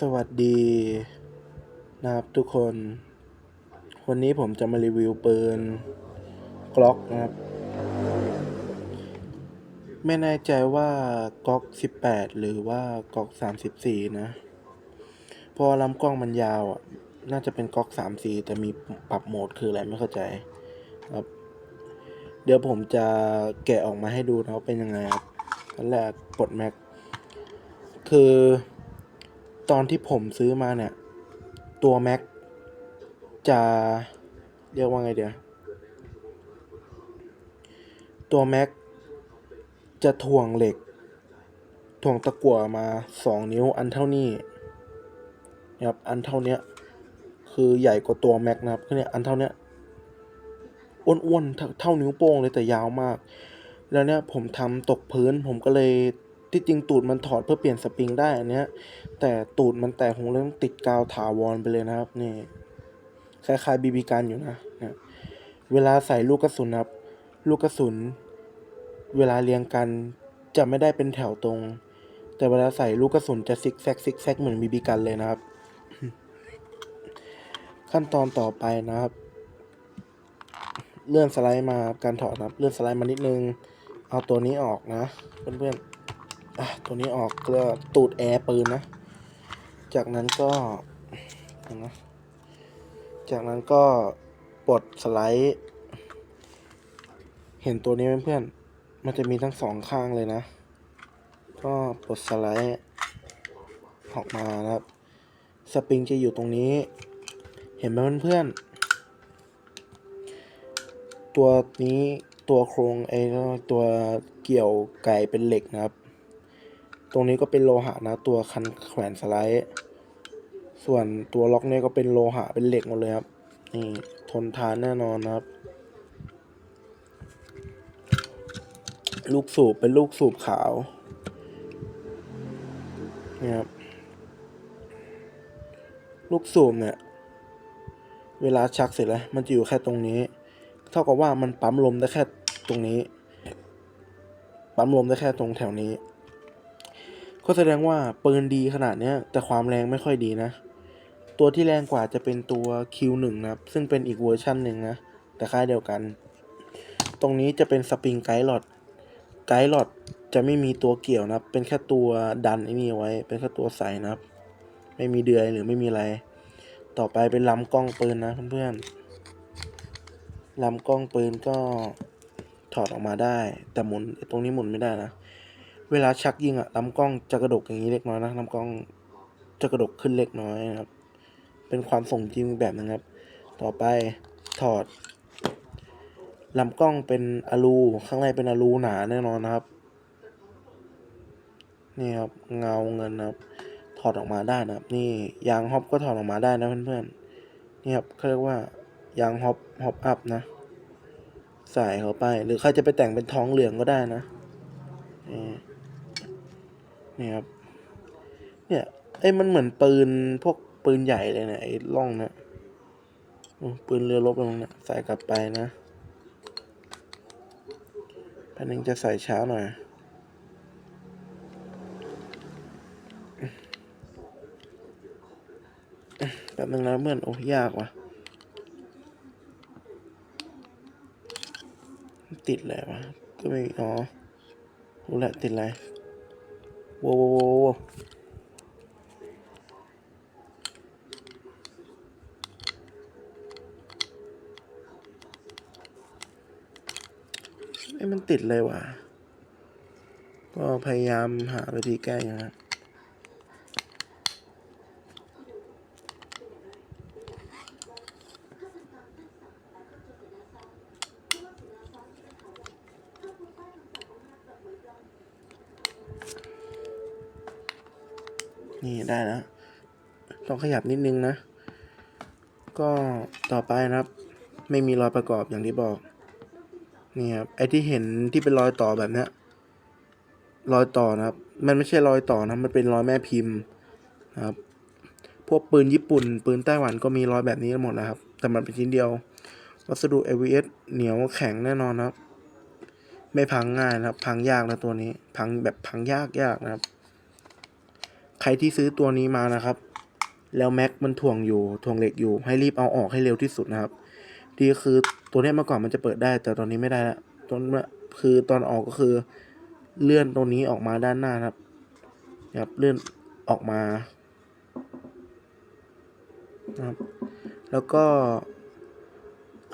สวัสดีนะครับทุกคน วันนี้ผมจะมารีวิวปืนกล็อกนะครับ ไม่แน่ใจว่ากล็อก 18 หรือว่ากล็อก 34 นะพราะลำกล้องมันยาวอะ น่าจะเป็นกล็อก 34 แต่มีปรับโหมดคืออะไรไม่เข้าใจครับ เดี๋ยวผมจะแกะออกมาให้ดูนะว่าเป็นยังไงครับอันแรกปลดแม็ก คือ ตอนที่ผมซื้อมาเนี่ย ตัวแม็กจะเรียกว่าไงเดี๋ยว ตัวแม็กจะถ่วงเหล็ก ถ่วงตะกั่วมาสองนิ้วอันเท่านี้นะครับอันเท่าเนี้ย คือใหญ่กว่าตัวแม็กนะครับคือเนี่ยอันเท่าเนี้ยอ้วนๆเท่าเท่านิ้วโป้งเลยแต่ยาวมาก แล้วเนี่ยผมทำตกพื้นผมก็เลย ที่จริงตูดมันถอดเพื่อเปลี่ยนสปริงได้อันเนี้ย แต่ตูดมันแตกผมเลยต้องติดกาวถาวรไปเลยนะครับนี่คล้ายๆบีบีกันอยู่นะเนี่ยเวลาใส่ลูกกระสุนครับ ลูกกระสุน เวลาเรียงกันจะไม่ได้เป็นแถวตรง แต่เวลาใส่ลูกกระสุนจะซิกแซกซิกแซกเหมือนบีบีกันเลยนะครับ ขั้นตอนต่อไปนะครับ เลื่อนสไลด์มาครับการถอดนะครับ เลื่อนสไลด์มานิดนึง เอาตัวนี้ออกนะเพื่อนๆ อะตัวนี้ออกเพื่อตูดแอร์ปืนนะ จากนั้นก็นไหมจากนั้นก็ปลดสไลด์ เห็นตัวนี้ไหมเพื่อน มันจะมีทั้งสองข้างเลยนะ ก็ปลดสไลด์ออกมานะครับ สปริงจะอยู่ตรงนี้ เห็นไหมเพื่อน ตัวนี้ตัวโครงไอ้ตัวเกี่ยวไก่เป็นเหล็กนะครับ ตรงนี้ก็เป็นโลหะนะ ตัวคันแขวนสไลด์ ส่วนตัวล็อกเนี่ยก็เป็นโลหะเป็นเหล็กหมดเลยครับ นี่ทนทานแน่นอนนะครับ ลูกสูบเป็นลูกสูบขาวนี่ครับ ลูกสูบเนี่ย เวลาชักเสร็จแล้ว มันจะอยู่แค่ตรงนี้ เท่ากับว่ามันปั๊มลมได้แค่ตรงนี้ ปั๊มลมได้แค่ตรงแถวนี้ ก็แสดงว่าปืนดีขนาดเนี้ยแต่ความแรงไม่ค่อยดีนะ ตัวที่แรงกว่าจะเป็นตัว Q1 นะครับ ซึ่งเป็นอีกเวอร์ชันหนึ่งนะ แต่ค่ายเดียวกัน ตรงนี้จะเป็นสปริงไกด์หลอดไกด์หลอดจะไม่มีตัวเกี่ยวนะครับ เป็นแค่ตัวดันไอ้นี่เอาไว้ เป็นแค่ตัวใส่นะครับ ไม่มีเดือยหรือไม่มีอะไร ต่อไปเป็นลำกล้องปืนนะเพื่อนๆลำกล้องปืนก็ถอดออกมาได้ แต่หมุนตรงนี้หมุนไม่ได้นะ เวลาชักยิงอะลำกล้องจะกระดกอย่างนี้เล็กน้อยนะลำกล้องจะกระดกขึ้นเล็กน้อยนะครับ เป็นความส่งจริงแบบนึงครับ ต่อไปถอดลำกล้องเป็นอะลูข้างในเป็นอะลูหนาแน่นอนนะครับ นี่ครับเงาเงินนะครับ ถอดออกมาได้นะครับ นี่ยางฮอปก็ถอดออกมาได้นะเพื่อนๆนี่ครับเขาเรียกว่ายางฮอปฮอปอัพนะ ใส่เข้าไป หรือใครจะไปแต่งเป็นท้องเหลืองก็ได้นะนี่ นี่ครับ เนี่ยไอ้ยมันเหมือนปืนพวกปืนใหญ่เลยเนี่ยไอ้ล่องเนี่ยปืนเรือรบตรงเนี้ยใส่กลับไปนะพันนึงจะใส่ช้าหน่อยแป๊บนึงนะเพื่อนโอ้ยากว่ะ ติดอะไรวะก็ไม่อ๋อรู้แหละติดอะไร โว้โว้วโว้วโว้วไอ้มันติดเลยว่ะ ก็พยายามหาวิธีแก้อยู่นะ นี่ได้แล้วต้องขยับนิดนึงนะ ก็ต่อไปนะครับ ไม่มีรอยประกอบอย่างที่บอกนี่ครับไอที่เห็นที่เป็นรอยต่อแบบเนี้ยรอยต่อนะครับ มันไม่ใช่รอยต่อนะมันเป็นรอยแม่พิมพ์นะครับ พวกปืนญี่ปุ่น ปืนไต้หวันก็มีรอยแบบนี้หมดนะครับ แต่มันเป็นชิ้นเดียว วัสดุ ABS เหนียวแข็งแน่นอนนะครับ ไม่พังง่ายนะครับ พังยากนะตัวนี้ พังแบบพังยากยากนะครับ ใครที่ซื้อตัวนี้มานะครับ แล้วแม็กมันถ่วงอยู่ถ่วงเหล็กอยู่ให้รีบเอาออกให้เร็วที่สุดนะครับดีคือตัวนี้เมื่อก่อนมันจะเปิดได้ แต่ตอนนี้ไม่ได้ละตอนเมื่อคือตอนออกก็คือเลื่อนตรงนี้ออกมาด้านหน้านะครับนะครับเลื่อนออกมานะครับ แล้วก็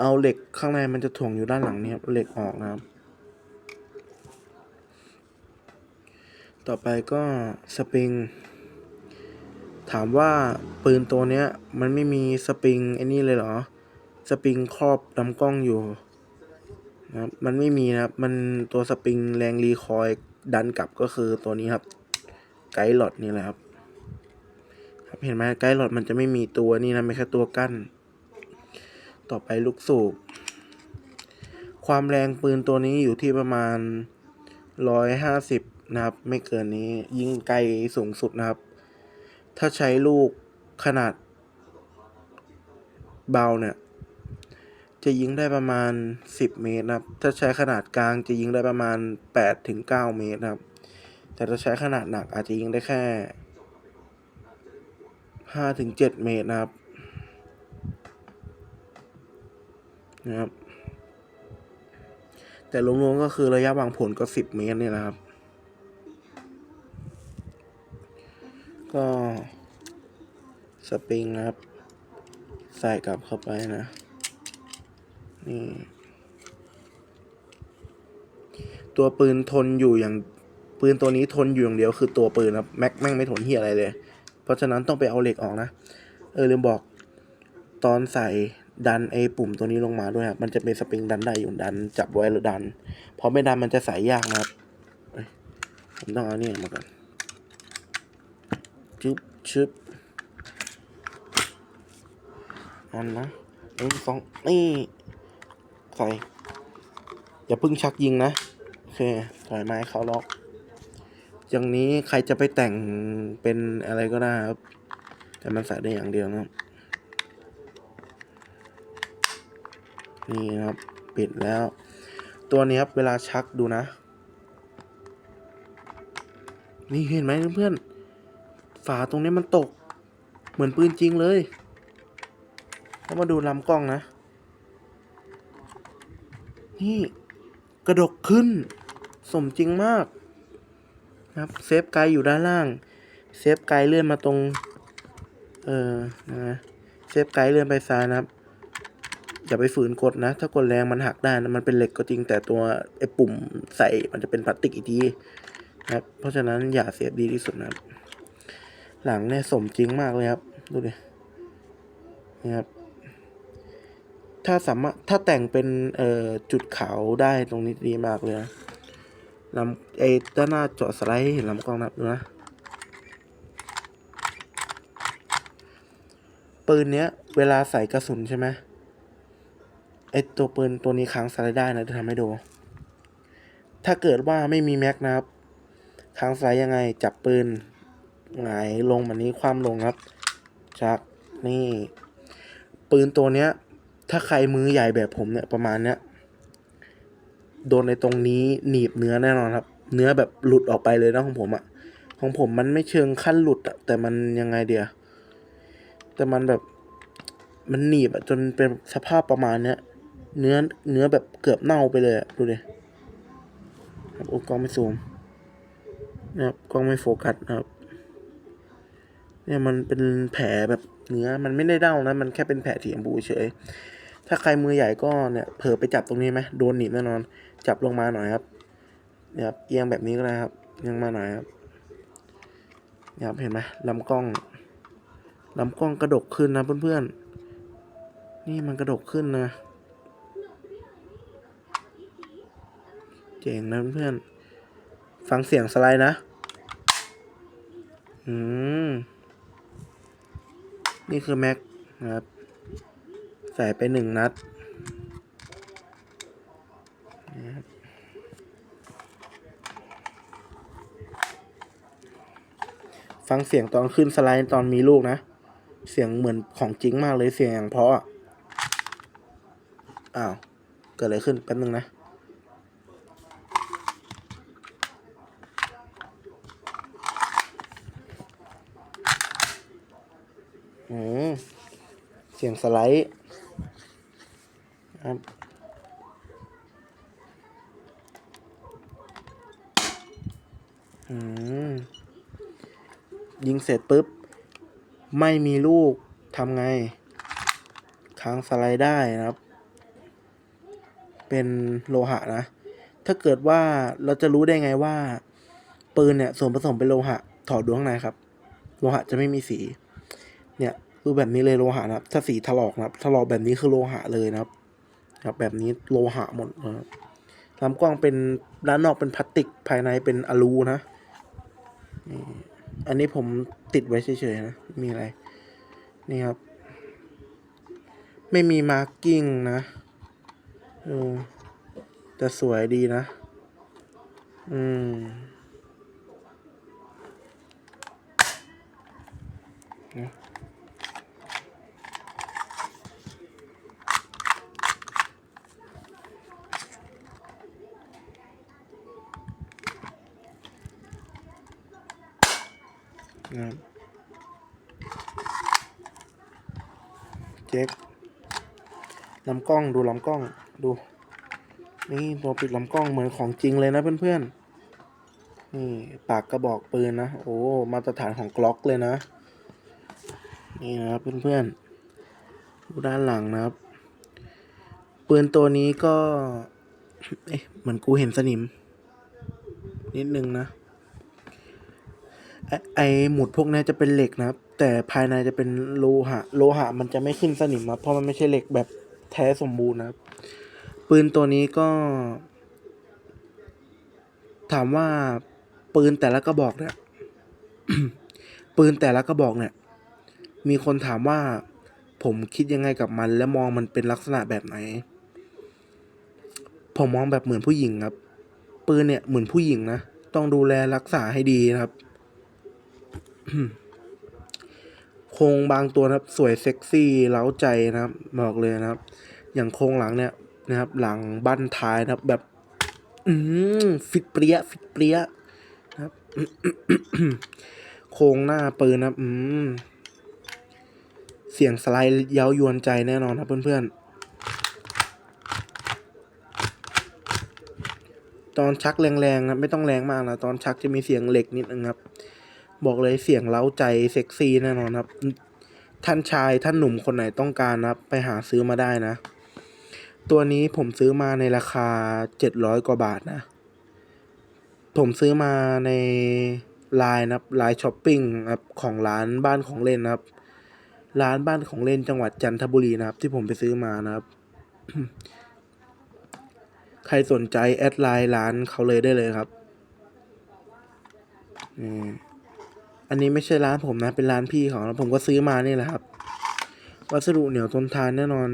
เอาเหล็กข้างในมันจะถ่วงอยู่ด้านหลังนี่ครับเหล็กออกนะครับ ต่อไปก็สปริง ถามว่าปืนตัวเนี้ยมันไม่มีสปริงไอ้นี่เลยเหรอ สปริงครอบลำกล้องอยู่นะครับมันไม่มีนะครับ มันตัวสปริงแรงรีคอยดันกลับก็คือตัวนี้ครับ ไกด์หลอดนี่แหละครับ ครับเห็นไหมไกด์หลอดมันจะไม่มีตัวนี่นะไม่แค่ตัวกั้น ต่อไปลูกสูบ ความแรงปืนตัวนี้อยู่ที่ประมาณร้อยห้าสิบนะครับ ไม่เกินนี้ยิงไกลสูงสุดนะครับ ถ้าใช้ลูกขนาดเบาเนี่ย จะยิงได้ประมาณสิบเมตรนะครับ ถ้าใช้ขนาดกลางจะยิงได้ประมาณแปดถึงเก้าเมตรนะครับ แต่ถ้าใช้ขนาดหนักอาจจะยิงได้แค่ห้าถึงเจ็ดเมตรนะครับ นะครับ แต่รวมๆก็คือระยะวางผลก็สิบเมตรเนี่ยนะครับ ก็สปริงนะครับ ใส่กลับเข้าไปนะ นี่ ตัวปืนทนอยู่อย่างปืนตัวนี้ทนอยู่อย่างเดียวคือตัวปืนครับแม็กแม่งไม่ทนเฮียอะไรเลย เพราะฉะนั้นต้องไปเอาเหล็กออกนะ เออลืมบอกตอนใส่ดันไอ้ปุ่มตัวนี้ลงมาด้วยครับมันจะเป็นสปริงดันได้อยู่ดันจับไว้หรือดัน พอไม่ดันมันจะใส่ยากนะครับผมต้องเอาเนี่ยมาก่อน ชึบชึบอันนะหนึ่งสองนี่ใส่อย่าเพิ่งชักยิงนะ โอเคถอยไม้เข้าล็อก อย่างนี้ใครจะไปแต่งเป็นอะไรก็ได้ครับ แต่มันใส่ได้อย่างเดียวนะนี่นะครับ ปิดแล้ว ตัวนี้ครับ เวลาชักดูนะ นี่เห็นไหมเพื่อนๆ ฝาตรงนี้มันตก เหมือนปืนจริงเลยแล้วมาดูลำกล้องนะ นี่กระดกขึ้น สมจริงมากนะครับเซฟไกลอยู่ด้านล่าง เซฟไกลเลื่อนมาตรง เออนะเซฟไกลเลื่อนไปซ้ายนะครับอย่าไปฝืนกดนะ ถ้ากดแรงมันหักได้นะมันเป็นเหล็กก็จริงแต่ตัวไอ้ปุ่มใส่มันจะเป็นพลาสติกอีกทีนะครับเพราะฉะนั้นอย่าเสียบดีที่สุดนะครับ หลังเนี่ยสมจริงมากเลยครับ ดูดินี่ครับ ถ้าสามารถถ้าแต่งเป็นเอ่อจุดขาวได้ตรงนี้ดีมากเลยนะลำไอ้ด้านหน้าเจาะสไลด์เห็นลำกล้องนะครับดูนะปืนเนี้ยเวลาใส่กระสุนใช่ไหมไอตัวปืนตัวนี้ค้างสไลด์ได้นะจะทำให้ดู ถ้าเกิดว่าไม่มีแม็กนะครับค้างสไลด์ยังไงจับปืน หงายลงแบบนี้คว่ำลงครับ ชักนี่ ปืนตัวเนี้ย ถ้าใครมือใหญ่แบบผมเนี่ยประมาณเนี้ยโดนในตรงนี้หนีบเนื้อแน่นอนครับ เนื้อแบบหลุดออกไปเลยนะของผมอะของผมมันไม่เชิงขั้นหลุดอะแต่มันยังไงเดียแต่มันแบบมันหนีบอะจนเป็นสภาพประมาณเนี้ยเนื้อเนื้อแบบเกือบเน่าไปเลยอะดูดิครับโอ้กล้องไม่ซูมนะครับกล้องไม่โฟกัสนะครับ เนี่ยมันเป็นแผลแบบเนื้อมันไม่ได้เน่านะ มันแค่เป็นแผลสีชมพูเฉย ถ้าใครมือใหญ่ก็เนี่ยเผลอไปจับตรงนี้ไหมโดนหนีบแน่นอน จับลงมาหน่อยครับเนี่ยครับเอียงแบบนี้ก็ได้ครับเอียงมาหน่อยครับเนี่ยครับเห็นไหมลำกล้องลำกล้องกระดกขึ้นนะเพื่อนๆ นี่มันกระดกขึ้นนะเจ๋งนะเพื่อนๆฟังเสียงสไลด์นะ อืม นี่คือแม็กนะครับ ใส่ไปหนึ่งนัดนะครับฟังเสียงตอนขึ้นสไลด์ตอนมีลูกนะ เสียงเหมือนของจริงมากเลยเสียงอย่างเพราะอะอ้าว เกิดอะไรขึ้นแป๊บนึงนะ อืม เสียงสไลด์ครับอืมยิงเสร็จปุ๊บ ไม่มีลูกทำไง ค้างสไลด์ได้นะครับ เป็นโลหะนะ ถ้าเกิดว่าเราจะรู้ได้ไงว่า ปืนเนี่ยส่วนผสมเป็นโลหะ ถอดดูข้างในครับ โลหะจะไม่มีสี เนี่ย คือแบบนี้เลยโลหะนะครับ ถ้าสีถลอกนะครับ ถลอกแบบนี้คือโลหะเลยนะครับ ครับ แบบนี้โลหะหมดนะครับลำกล้องเป็นด้านนอกเป็นพลาสติกภายในเป็นอลูนะนี่อันนี้ผมติดไว้เฉยๆนะ มีอะไร นี่ครับ ไม่มีมาร์กิ้งนะแต่สวยดีนะ อืม นะครับเจ๊กลำกล้องดูลำกล้องดู นี่ตัวปิดลำกล้องเหมือนของจริงเลยนะเพื่อนๆ นี่ปากกระบอกปืนนะ โอ้มาตรฐานของกล็อกเลยนะ นี่นะครับเพื่อนๆ ดูด้านหลังนะครับ ปืนตัวนี้ก็ เอ๊ะเหมือนกูเห็นสนิม นิดนึงนะ ไอหมุดพวกนี้จะเป็นเหล็กนะครับ แต่ภายในจะเป็นโลหะ โลหะมันจะไม่ขึ้นสนิมครับเพราะมันไม่ใช่เหล็กแบบแท้สมบูรณ์นะครับ ปืนตัวนี้ก็ ถามว่าปืนแต่ละกระบอกเนี่ยปืนแต่ละกระบอกเนี่ย มีคนถามว่าผมคิดยังไงกับมันและมองมันเป็นลักษณะแบบไหน ผมมองแบบเหมือนผู้หญิงครับ ปืนเนี่ยเหมือนผู้หญิงนะ ต้องดูแลรักษาให้ดีนะครับ โครงบางตัวนะครับ สวยเซ็กซี่เล้าใจนะครับบอกเลยนะครับ อย่างโครงหลังเนี่ยนะครับ หลังบั้นท้ายนะครับ แบบ อืฟิตเปรี้ยฟิตเปรี้ยนะครับ โครงหน้าปืนนะครับ อืมเสียงสไลด์เย้ายวนใจแน่นอนครับเพื่อนๆ ตอนชักแรงๆนะไม่ต้องแรงมากนะตอนชักจะมีเสียงเหล็กนิดนึงครับ บอกเลยเสียงเล้าใจเซ็กซี่แน่นอนครับ ท่านชายท่านหนุ่มคนไหนต้องการนะครับ ไปหาซื้อมาได้นะ ตัวนี้ผมซื้อมาในราคาเจ็ดร้อยกว่าบาทนะ ผมซื้อมาในไลน์นะครับไลน์ช้อปปิ้งครับของร้านบ้านของเล่นนะครับ ร้านบ้านของเล่นจังหวัดจันทบุรีนะครับ ที่ผมไปซื้อมานะครับ ใครสนใจแอดไลน์ร้านเขาเลยได้เลยครับนี่ อันนี้ไม่ใช่ร้านผมนะ เป็นร้านพี่ของผมก็ซื้อมานี่แหละครับ วัสดุเหนียวทนทานแน่นอน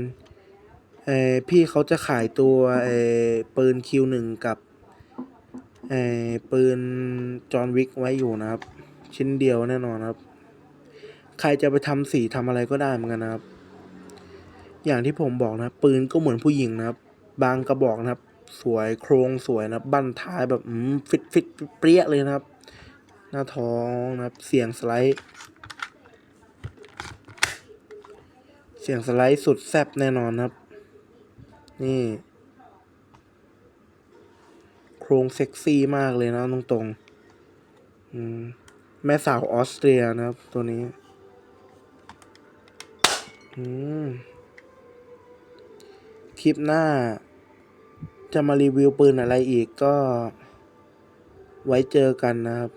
เออพี่เขาจะขายตัวเออปืนคิวหนึ่งกับเออปืนจอห์นวิกไว้อยู่นะครับ ชิ้นเดียวแน่นอนครับ ใครจะไปทำสีทำอะไรก็ได้เหมือนกันนะครับ อย่างที่ผมบอกนะปืนก็เหมือนผู้หญิงนะครับ บางกระบอกนะครับ สวยโครงสวยนะบบั้นท้ายแบบอืมฟิตฟิตเปรี้ยเลยนะครับ หน้าท้องนะครับ เสียงสไลด์ เสียงสไลด์สุดแซ่บแน่นอนครับ นี่ โครงเซ็กซี่มากเลยนะตรงๆอืมแม่สาวออสเตรียนะครับ ตัวนี้ คลิปหน้า จะมารีวิวปืนอะไรอีกก็ไว้เจอกันนะครับ